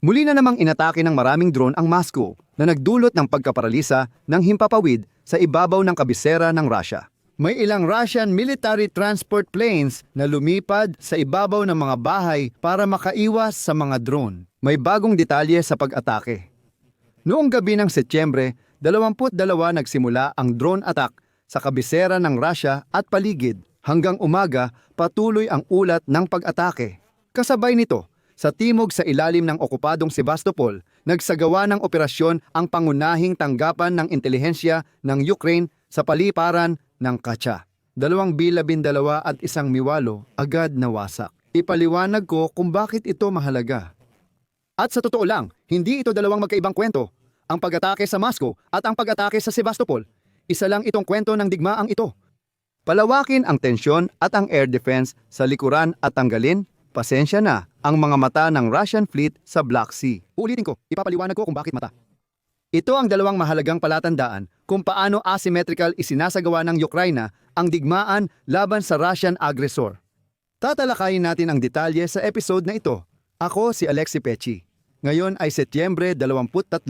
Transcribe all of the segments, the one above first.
Muli na namang inatake ng maraming drone ang Moscow na nagdulot ng pagkaparalisa ng himpapawid sa ibabaw ng kabisera ng Russia. May ilang Russian military transport planes na lumipad sa ibabaw ng mga bahay para makaiwas sa mga drone. May bagong detalye sa pag-atake. Noong gabi ng Setyembre, 22 nagsimula ang drone attack sa kabisera ng Russia at paligid. Hanggang umaga, patuloy ang ulat ng pag-atake. Kasabay nito, sa timog sa ilalim ng okupadong Sebastopol, nagsagawa ng operasyon ang pangunahing tanggapan ng intelihensya ng Ukraine sa paliparan ng Kacha. Dalawang bilabindalawa at isang miwalo agad nawasak. Ipaliwanag ko kung bakit ito mahalaga. At sa totoo lang, hindi ito dalawang magkaibang kwento. Ang pag-atake sa Moscow at ang pag-atake sa Sebastopol, isa lang itong kwento ng digmaang ito. Palawakin ang tensyon at ang air defense sa likuran at tanggalin, pasensya na, ang mga mata ng Russian fleet sa Black Sea. Ulitin ko, ipapaliwanag ko kung bakit mata. Ito ang dalawang mahalagang palatandaan kung paano asymmetrical isinasagawa ng Ukraina ang digmaan laban sa Russian aggressor. Tatalakayin natin ang detalye sa episode na ito. Ako si Alexi Pechi. Ngayon ay Setyembre 23.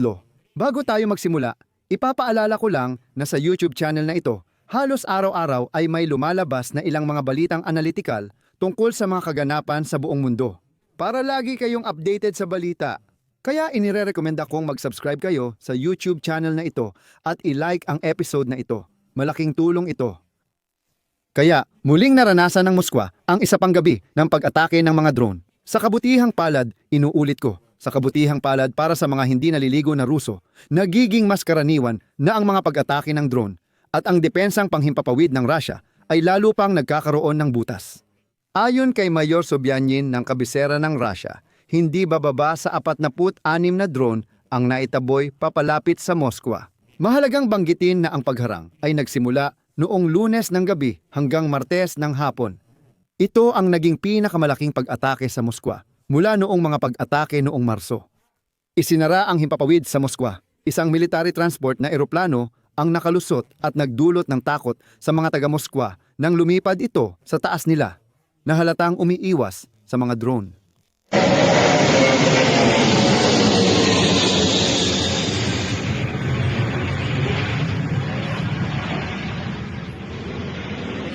Bago tayo magsimula, ipapaalala ko lang na sa YouTube channel na ito, halos araw-araw ay may lumalabas na ilang mga balitang analytical tungkol sa mga kaganapan sa buong mundo. Para lagi kayong updated sa balita, kaya inirerekomenda kong mag-subscribe kayo sa YouTube channel na ito at i-like ang episode na ito. Malaking tulong ito. Kaya, muling naranasan ng Moskwa ang isa pang gabi ng pag-atake ng mga drone. Sa kabutihang palad, inuulit ko, sa kabutihang palad para sa mga hindi naliligo na Ruso, nagiging mas karaniwan na ang mga pag-atake ng drone at ang depensang panghimpapawid ng Russia ay lalo pang nagkakaroon ng butas. Ayon kay Mayor Sobyanin ng kabisera ng Russia, hindi bababa sa 46 na drone ang naitaboy papalapit sa Moskwa. Mahalagang banggitin na ang pagharang ay nagsimula noong lunes ng gabi hanggang martes ng hapon. Ito ang naging pinakamalaking pag-atake sa Moskwa mula noong mga pag-atake noong Marso. Isinara ang himpapawid sa Moskwa, isang military transport na eroplano ang nakalusot at nagdulot ng takot sa mga taga-Moskwa nang lumipad ito sa taas nila na halatang umiiwas sa mga drone.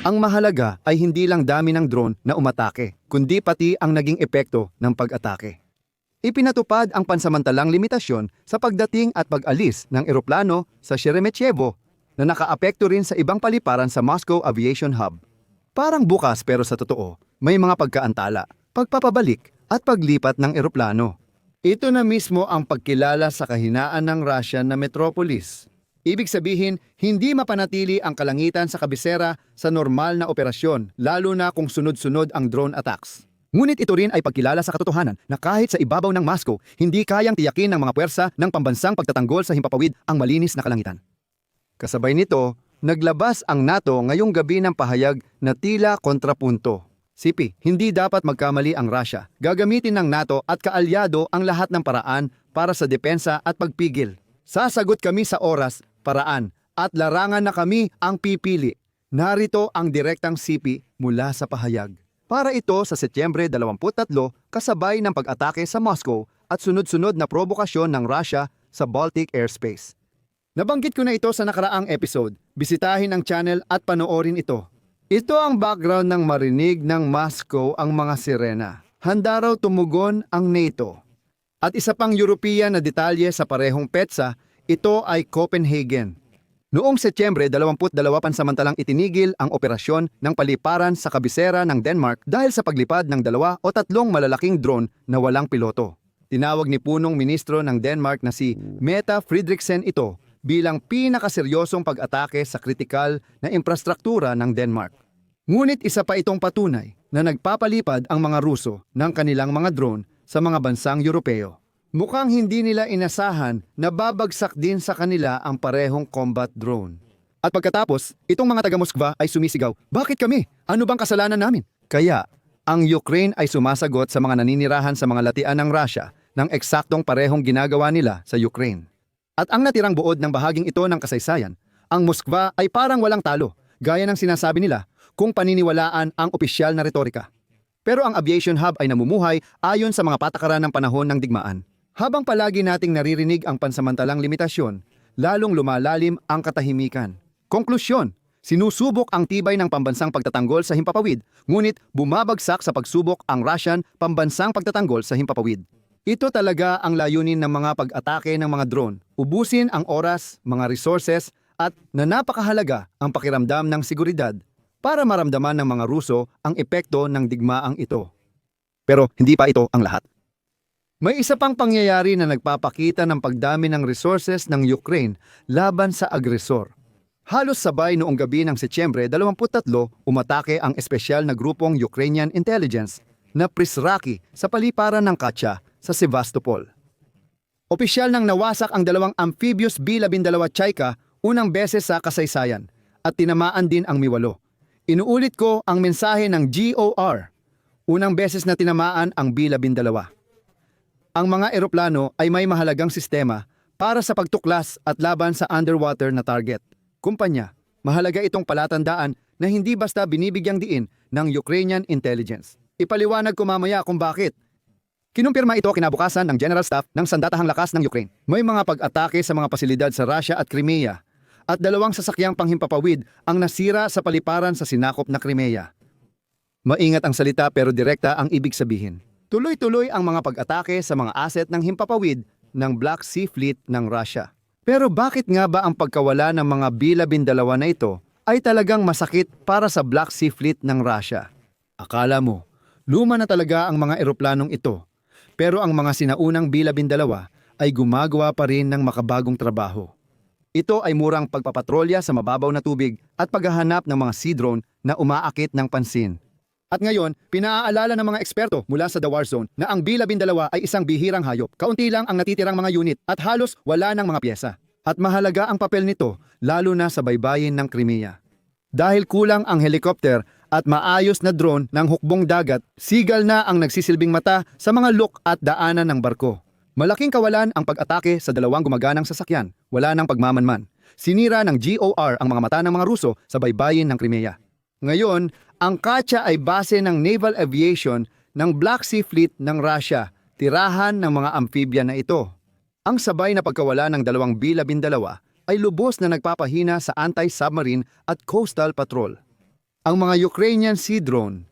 Ang mahalaga ay hindi lang dami ng drone na umatake, kundi pati ang naging epekto ng pag-atake. Ipinatupad ang pansamantalang limitasyon sa pagdating at pag-alis ng eroplano sa Sheremetyevo na nakaapekto rin sa ibang paliparan sa Moscow Aviation Hub. Parang bukas pero sa totoo, may mga pagkaantala, pagpapabalik at paglipat ng eroplano. Ito na mismo ang pagkilala sa kahinaan ng Russia na metropolis. Ibig sabihin, hindi mapanatili ang kalangitan sa kabisera sa normal na operasyon, lalo na kung sunod-sunod ang drone attacks. Ngunit ito rin ay pagkilala sa katotohanan na kahit sa ibabaw ng Moscow, hindi kayang tiyakin ng mga puwersa ng pambansang pagtatanggol sa himpapawid ang malinis na kalangitan. Kasabay nito, naglabas ang NATO ngayong gabi ng pahayag na tila kontrapunto. Sipi, hindi dapat magkamali ang Russia. Gagamitin ng NATO at kaalyado ang lahat ng paraan para sa depensa at pagpigil. Sasagot kami sa oras, paraan, at larangan na kami ang pipili. Narito ang direktang sipi mula sa pahayag. Para ito sa Setyembre 23 kasabay ng pag-atake sa Moscow at sunod-sunod na provokasyon ng Russia sa Baltic airspace. Nabanggit ko na ito sa nakaraang episode. Bisitahin ang channel at panoorin ito. Ito ang background ng marinig ng Moscow ang mga sirena. Handa raw tumugon ang NATO. At isa pang European na detalye sa parehong petsa, ito ay Copenhagen. Noong Setyembre 22 pansamantalang itinigil ang operasyon ng paliparan sa kabisera ng Denmark dahil sa paglipad ng dalawa o tatlong malalaking drone na walang piloto. Tinawag ni punong ministro ng Denmark na si Meta Fridriksen ito bilang pinakaseryosong pag-atake sa kritikal na infrastruktura ng Denmark. Ngunit isa pa itong patunay na nagpapalipad ang mga Ruso ng kanilang mga drone sa mga bansang Europeo. Mukhang hindi nila inasahan na babagsak din sa kanila ang parehong combat drone. At pagkatapos, itong mga taga-Moskva ay sumisigaw, Bakit kami? Ano bang kasalanan namin? Kaya, ang Ukraine ay sumasagot sa mga naninirahan sa mga latian ng Russia ng eksaktong parehong ginagawa nila sa Ukraine. At ang natirang buod ng bahaging ito ng kasaysayan, ang Moskva ay parang walang talo, gaya ng sinasabi nila kung paniniwalaan ang opisyal na retorika. Pero ang aviation hub ay namumuhay ayon sa mga patakaran ng panahon ng digmaan. Habang palagi nating naririnig ang pansamantalang limitasyon, lalong lumalalim ang katahimikan. Konklusyon, sinusubok ang tibay ng pambansang pagtatanggol sa himpapawid, ngunit bumabagsak sa pagsubok ang Russian pambansang pagtatanggol sa himpapawid. Ito talaga ang layunin ng mga pag-atake ng mga drone. Ubusin ang oras, mga resources, at na napakahalaga ang pakiramdam ng seguridad para maramdaman ng mga Ruso ang epekto ng digmaang ito. Pero hindi pa ito ang lahat. May isa pang pangyayari na nagpapakita ng pagdami ng resources ng Ukraine laban sa agresor. Halos sabay noong gabi ng Setyembre 23, umatake ang espesyal na grupong Ukrainian Intelligence na Prisraki sa paliparan ng Katya sa Sevastopol. Opisyal nang nawasak ang dalawang amphibious B-12 Chaika unang beses sa kasaysayan at tinamaan din ang Miwalo. Inuulit ko ang mensahe ng GOR. Unang beses na tinamaan ang B-12. Ang mga eroplano ay may mahalagang sistema para sa pagtuklas at laban sa underwater na target. Kumpanya, mahalaga itong palatandaan na hindi basta binibigyang diin ng Ukrainian intelligence. Ipaliwanag ko mamaya kung bakit. Kinumpirma ito kinabukasan ng General Staff ng Sandatahang Lakas ng Ukraine. May mga pag-atake sa mga pasilidad sa Russia at Crimea at dalawang sasakyang panghimpapawid ang nasira sa paliparan sa sinakop na Crimea. Maingat ang salita pero direkta ang ibig sabihin. Tuloy-tuloy ang mga pag-atake sa mga asset ng himpapawid ng Black Sea Fleet ng Russia. Pero bakit nga ba ang pagkawala ng mga B-12 na ito ay talagang masakit para sa Black Sea Fleet ng Russia? Akala mo, luma na talaga ang mga eroplanong ito. Pero ang mga sinaunang B-12 ay gumagawa pa rin ng makabagong trabaho. Ito ay murang pagpapatrolya sa mababaw na tubig at paghahanap ng mga sea drone na umaakit ng pansin. At ngayon, pinaaalala ng mga eksperto mula sa The War Zone na ang B-12 ay isang bihirang hayop. Kaunti lang ang natitirang mga unit at halos wala ng mga pyesa. At mahalaga ang papel nito lalo na sa baybayin ng Crimea. Dahil kulang ang helikopter at maayos na drone ng hukbong dagat, sigal na ang nagsisilbing mata sa mga look at daanan ng barko. Malaking kawalan ang pag-atake sa dalawang gumaganang sasakyan. Wala nang pagmamanman. Sinira ng GOR ang mga mata ng mga Ruso sa baybayin ng Crimea. Ngayon, ang Katya ay base ng naval aviation ng Black Sea Fleet ng Russia, tirahan ng mga amphibian na ito. Ang sabay na pagkawala ng dalawang B-12 ay lubos na nagpapahina sa anti-submarine at coastal patrol. Ang mga Ukrainian Sea Drone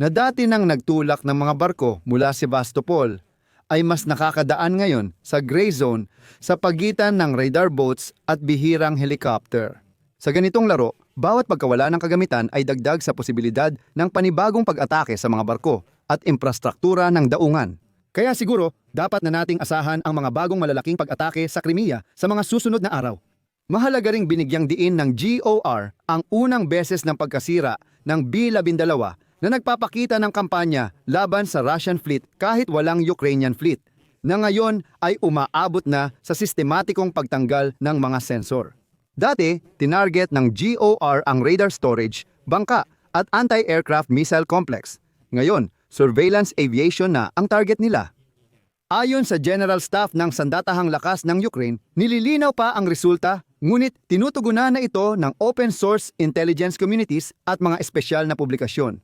na dati nang nagtulak ng mga barko mula Sevastopol ay mas nakakadaan ngayon sa gray zone sa pagitan ng radar boats at bihirang helicopter. Sa ganitong laro, bawat pagkawala ng kagamitan ay dagdag sa posibilidad ng panibagong pag-atake sa mga barko at infrastruktura ng daungan. Kaya siguro, dapat na nating asahan ang mga bagong malalaking pag-atake sa Crimea sa mga susunod na araw. Mahalaga ring binigyang diin ng GOR ang unang beses ng pagkasira ng B-12 na nagpapakita ng kampanya laban sa Russian fleet kahit walang Ukrainian fleet, na ngayon ay umaabot na sa sistematikong pagtanggal ng mga sensor. Dati, tinarget ng GOR ang radar storage, bangka at anti-aircraft missile complex. Ngayon, surveillance aviation na ang target nila. Ayon sa General Staff ng Sandatahang Lakas ng Ukraine, nililinaw pa ang resulta, ngunit tinutugunan na ito ng open source intelligence communities at mga espesyal na publikasyon.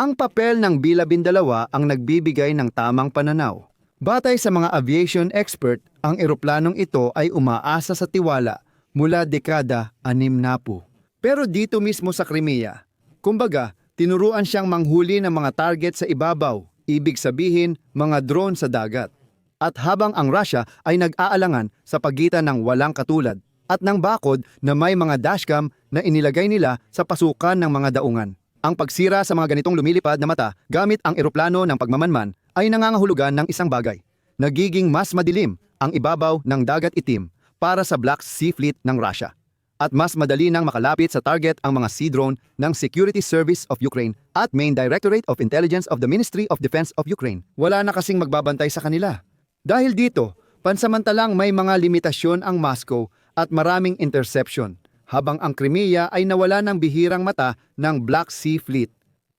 Ang papel ng B-12 ang nagbibigay ng tamang pananaw. Batay sa mga aviation expert, ang eroplanong ito ay umaasa sa tiwala mula dekada anim na po. Pero dito mismo sa Crimea, kumbaga, tinuruan siyang manghuli ng mga target sa ibabaw, ibig sabihin mga drone sa dagat. At habang ang Russia ay nag-aalangan sa pagitan ng walang katulad at ng bakod na may mga dashcam na inilagay nila sa pasukan ng mga daungan. Ang pagsira sa mga ganitong lumilipad na mata gamit ang eroplano ng pagmamanman ay nangangahulugan ng isang bagay. Nagiging mas madilim ang ibabaw ng dagat itim para sa Black Sea Fleet ng Russia. At mas madali nang makalapit sa target ang mga sea drone ng Security Service of Ukraine at Main Directorate of Intelligence of the Ministry of Defense of Ukraine. Wala na kasing magbabantay sa kanila. Dahil dito, pansamantalang may mga limitasyon ang Moscow at maraming interception habang ang Crimea ay nawala ng bihirang mata ng Black Sea Fleet.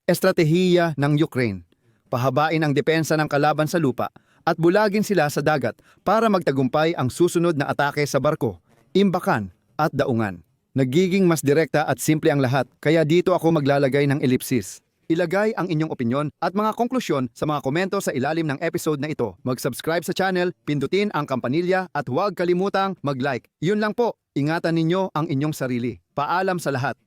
Estratehiya ng Ukraine. Pahabain ang depensa ng kalaban sa lupa at bulagin sila sa dagat para magtagumpay ang susunod na atake sa barko, imbakan at daungan. Nagiging mas direkta at simple ang lahat kaya dito ako maglalagay ng ellipsis. Ilagay ang inyong opinyon at mga konklusyon sa mga komento sa ilalim ng episode na ito. Mag-subscribe sa channel, pindutin ang kampanilya at huwag kalimutang mag-like. Yun lang po, ingatan ninyo ang inyong sarili. Paalam sa lahat.